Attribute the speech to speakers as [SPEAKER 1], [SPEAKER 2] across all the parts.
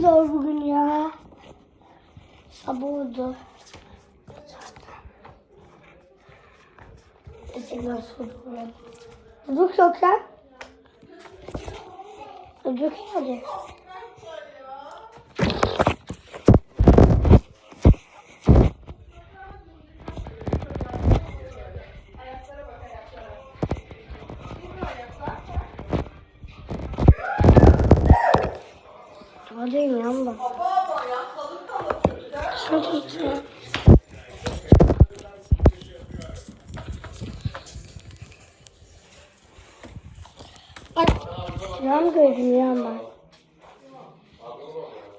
[SPEAKER 1] Zor bugün ya. Sabah oldu. Eskiden soruyorum. Çocuk yok ya. Çocuk hadi. Bak. Şunu tutun. Bak. Yan gördüm yan bak.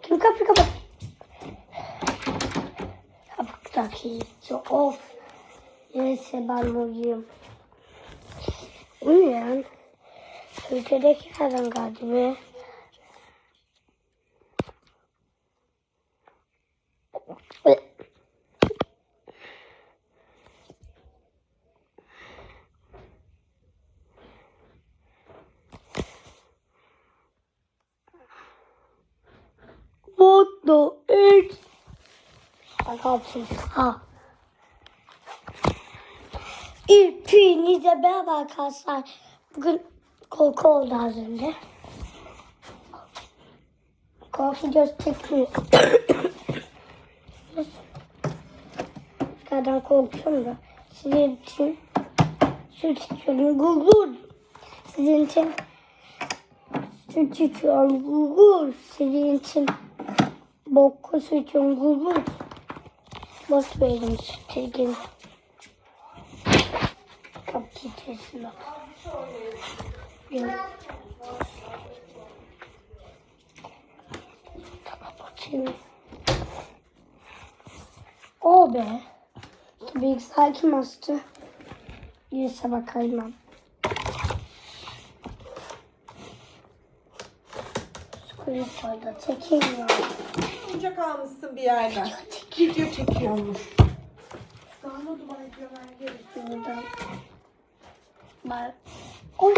[SPEAKER 1] Kim kapı kapat? Kapaktaki of. Neyse ben uyuyayım. Uyuyan. Ülkedeki adam geldi be. What the heck? Arkadaşlar. Ha. Hepinize merhaba arkadaşlar. Bugün korku oldu az önce. Korku videosu çekmiyor. Kadar korkuyorum da. Sizin için süt içiyorum. Gurgur. Sizin için süt içiyorum. Gurgur. Sizin için boku sütüm gurgur. Boş verin süt ilgin. Kapı bak. Yok. Kapatayım. O be. Bilgisayar kim astı? Neyse bakayım ben. Screenshot'da çekeyim ya.
[SPEAKER 2] Oyuncak almışsın bir yerden. Video çekiyormuş.
[SPEAKER 1] Duvar videolar görürsün buradan. Bak. Oy.